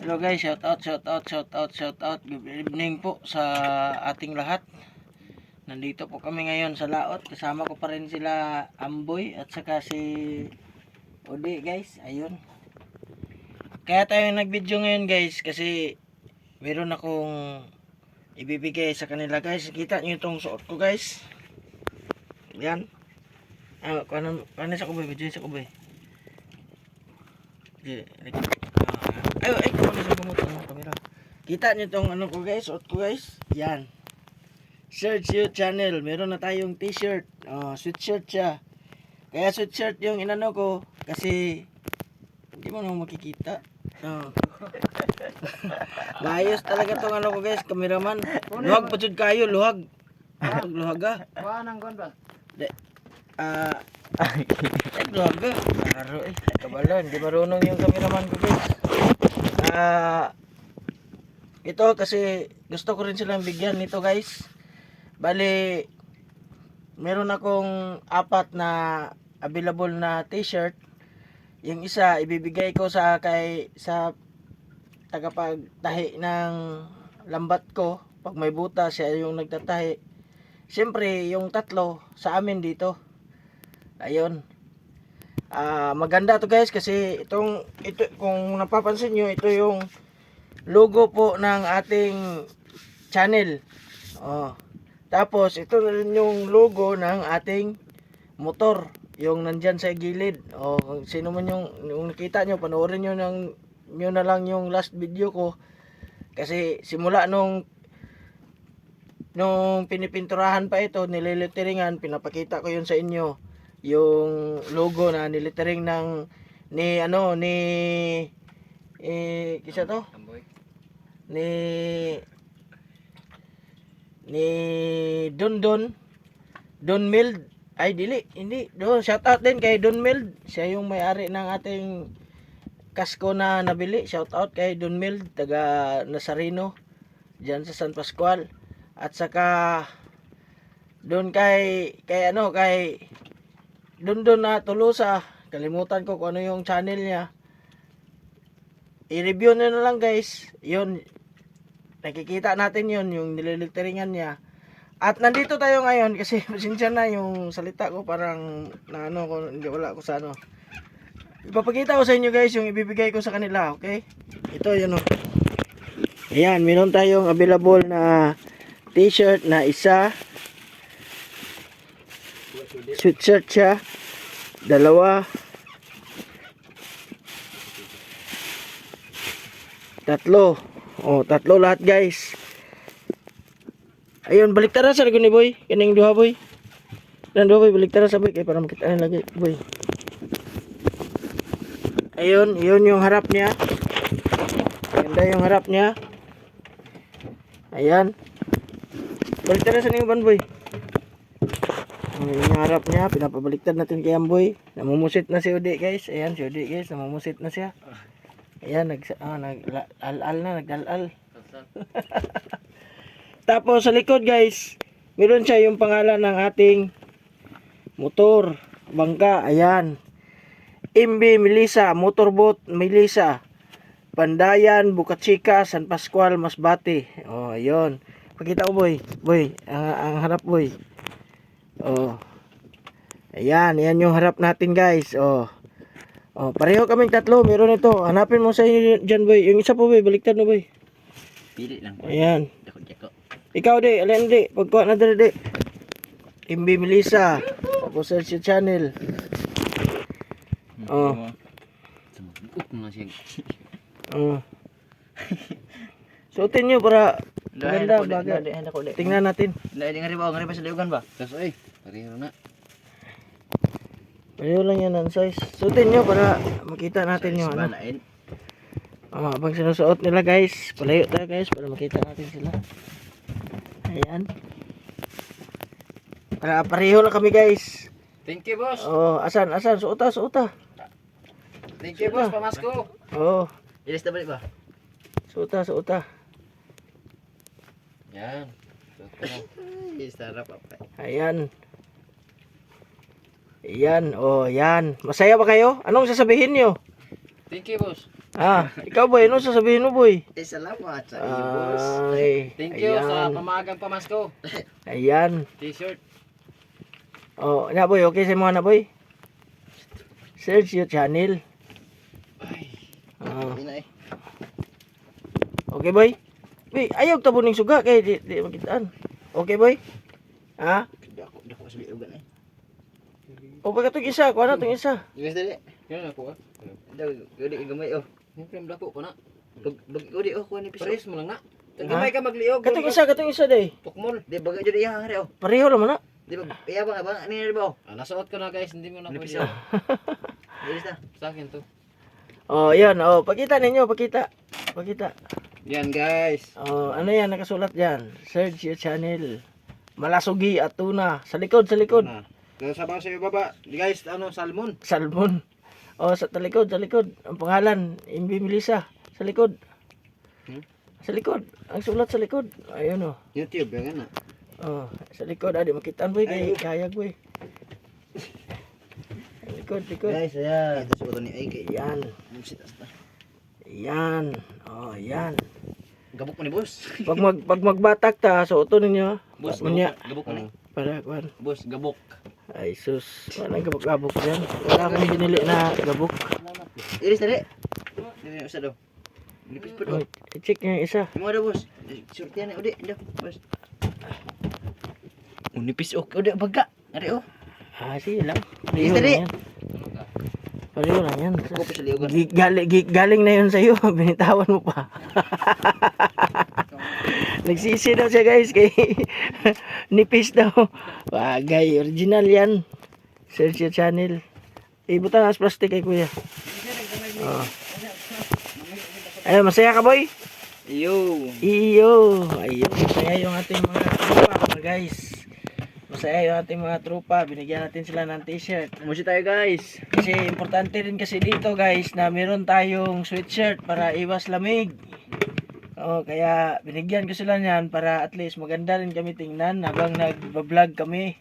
Hello guys, shout out, shout out, shout out, shout out. Good evening po sa ating lahat. Nandito po kami ngayon sa Laot. Kasama ko pa rin sila Amboy at saka si Odi guys. Ayun. Kaya tayo nag-video ngayon guys kasi meron akong ibibigay sa kanila guys. Kita niyo itong suot ko guys. Yan. Ah, kanan, kanan sa kuboy, video sa kuboy. Di, di, ah, ay, ay, kumano sa kumot ang kamera. Kita niyo tong ano ko guys, suot ko guys. Yan. Search you channel. Meron na tayong t-shirt. Oh, sweatshirt siya. Kaya sweatshirt yung inano ko kasi hindi mo na makikita. Oh. Maayos talaga tong ano ko guys, cameraman. Luhag pa jud kayo, luhag. Luhag, luhag ah. Kuha ng gon ba? Ah, ay, luhag ah. Laro eh. Kabala, hindi marunong yung cameraman ko guys. Ito kasi gusto ko rin silang bigyan nito guys. Bali, meron akong apat na available na t-shirt. Yung isa ibibigay ko sa kay sa tagapagtahi ng lambat ko. Pag may buta siya yung nagtatahi. Siyempre, yung tatlo sa amin dito. Ayun. Ah, maganda to guys kasi itong ito kung napapansin niyo ito yung logo po ng ating channel. Oh. Tapos ito na rin yung logo ng ating motor, yung nandyan sa gilid. O kung sino man yung, yung nakita nyo, panoorin nyo, ng, nyo na lang yung last video ko. Kasi simula nung nung pinipinturahan pa ito, nililiteringan, pinapakita ko yun sa inyo. Yung logo na nilitering ng ni ano ni eh kisa to? Ni ni Don Don. Don Mild. Ay dili. Hindi. Do shout out din kay Don Mild. Siya yung may-ari ng ating kasko na nabili. Shout out kay Don Mild taga Nazareno diyan sa San Pascual. At saka doon kay kay ano kay Don Don na Tolosa. Kalimutan ko kung ano yung channel niya i-review nyo na lang guys. Yun. Nakikita natin yun yung nililiteringan niya. At nandito tayo ngayon kasi pasensya na yung salita ko parang na ano ko hindi wala ko sa ano. Ipapakita ko sa inyo guys yung ibibigay ko sa kanila okay? Ito yun oh. Ayan meron tayong available na t-shirt na isa. Sweatshirt siya. Dalawa tatlo. Oh tatlo lahat guys. Ayun baliktara sa ni boy. Kaning duha boy. Dan duha boy baliktara sa boy kay para makita na lagi boy. Ayun yun yung harap niya. Ganda yung harap niya. Ayan. Baliktara sa ning boy. Yung harap niya, pinapabaliktad natin kay Amboy. Namumusit na si Udi guys. Ayan si Udi guys, namumusit na siya. Ayan, nag, ah, nag al na, nagdalal. Tapos sa likod guys, meron siya yung pangalan ng ating motor, bangka, ayan. MB Melissa, Motorboat Melissa, Pandayan, Bukachika, San Pascual, Masbate. Oh, ayun. Pakita ko boy, boy, ang, ang harap boy. Oh. Ayan, ayan yung harap natin guys. Oh. Oh, pareho kaming tatlo, meron ito. Hanapin mo sa inyo dyan boy. Yung isa po boy, baliktad na boy. Pili lang ko. Ayan. Dako dako. Ikaw di, alin di, pagkuha na dali di. Imbi Melissa. Tapos search your channel. Oh. Na siya. Oh. Suotin nyo para maganda, di. Tingnan natin. Dahil nga riba, nga riba sa liugan ba? Kaso ay, pareho na. Pareho lang yan ang size. Suotin nyo para makita natin yung ano. Ah, pag sinusuot nila guys, palayo tayo guys para makita natin sila. Ayan. Para pareho na kami guys. Thank you boss. Oh, asan, asan, suota, suota. Thank you boss, pamasko. Oh, Ilis na balik ba? suota, suota. Yan. Ay, sarap. Ayan. Ayan, oh, yan. Masaya ba kayo? Anong sasabihin nyo? Thank you, boss. Ah, ikaw boy, ano sasabihin mo boy? Eh, salamat sa iyo, boss. Ay, Thank you sa ayan. pamagang pamasko. Ayan. T-shirt. Oh, na boy, okay sa mga na boy? Search your channel. Ay, Ah, eh. okay boy? Boy, ayaw tabuning suga kay di, di makitaan. Okay boy? Ha? Dako, dako sa. O pag itong isa, kuha na itong isa. Yes, dali. Yan ako ah. Daw, gudi gamay oh. Siyempre, dako ko na. Bag bag gudi oh, kuha ni piso. Pares mo lang na. Gamay ka magliog. Katong isa, katong isa day. Tukmol. Di baga jud iya hari oh. Pareho naman na. Di ba iya ba ba ni di ba? oh? Ah, nasuot ko na guys, hindi mo na pwede. piso? Dili ta. Sa akin to. Oh, yan. Oh, pakita ninyo, pakita. Pakita. Yan guys. Oh, ano yan, nakasulat yan. Search your channel. Malasugi at tuna. Sa likod, sa likod. Na. Kaya sa sa baba, guys, ano, salmon. Salmon. Oh, sa talikod, sa likod. Ang pangalan, Imbi Melissa. Sa likod. Hmm? Sa likod. Ang sulat sa likod. Ayun oh. YouTube, yan na. Oh, sa likod. Adi, makitaan boy. Kay kayag boy. Sa likod, likod. Guys, ayan. Ito suot ni kay. Yan. Yan. Oh, yan. Gabok mo ni boss. Pag mag pag magbatak ta, suoto ninyo. Boss, gabok, gabok ko na. Para kuan. Boss, gabok. Ay sus, wala gabok-gabok dyan. Wala akong binili na gabok. Iris dali. Dili usa daw. Nipis pa Oh, daw. niyo yung isa. Mo daw boss. Surti na udi, daw boss. Unipis ok, udi baga. Ari oh. Ah, sige lang. Pareho dali. Pareho lang yan. Galing, galing na yun sa'yo. Binitawan mo pa. Nagsisi daw siya guys kay nipis daw. Bagay, original yan. Search your channel. Ibutan as plastic kay kuya. Oh. Ayun, masaya ka boy? Yo. Iyo, ayun, masaya yung ating mga tropa mga guys. Masaya yung ating mga tropa, binigyan natin sila ng t-shirt. Musi tayo guys. Kasi importante rin kasi dito guys na meron tayong sweatshirt para iwas lamig. Oh, kaya binigyan ko sila niyan para at least maganda rin kami tingnan habang nagba-vlog kami.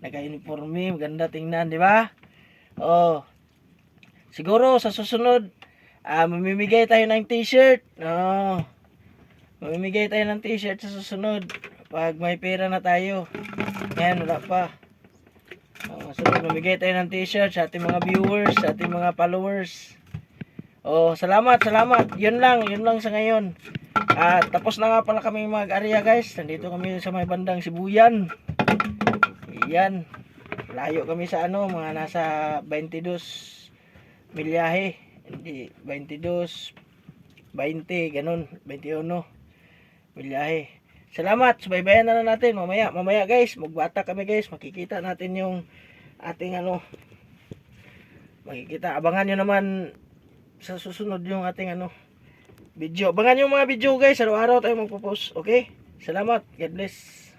Naka-uniforme, maganda tingnan, di ba? Oh. Siguro sa susunod, ah mamimigay tayo ng t-shirt. Oh. Mamimigay tayo ng t-shirt sa susunod pag may pera na tayo. Ngayon wala pa. Oh, so mamigay tayo ng t-shirt sa ating mga viewers, sa ating mga followers. Oh, salamat, salamat. Yun lang, yun lang sa ngayon. At tapos na nga pala kami mag-area guys. Nandito kami sa may bandang Sibuyan. Yan. Layo kami sa ano, mga nasa 22 milyahe. Hindi, 22, 20, ganun, 21 milyahe. Salamat, subaybayan na lang natin mamaya. Mamaya guys, magbata kami guys. Makikita natin yung ating ano, makikita. Abangan nyo naman sa susunod yung ating ano, video. Abangan yung mga video guys. Araw-araw tayo magpo-post. Okay? Salamat. God bless.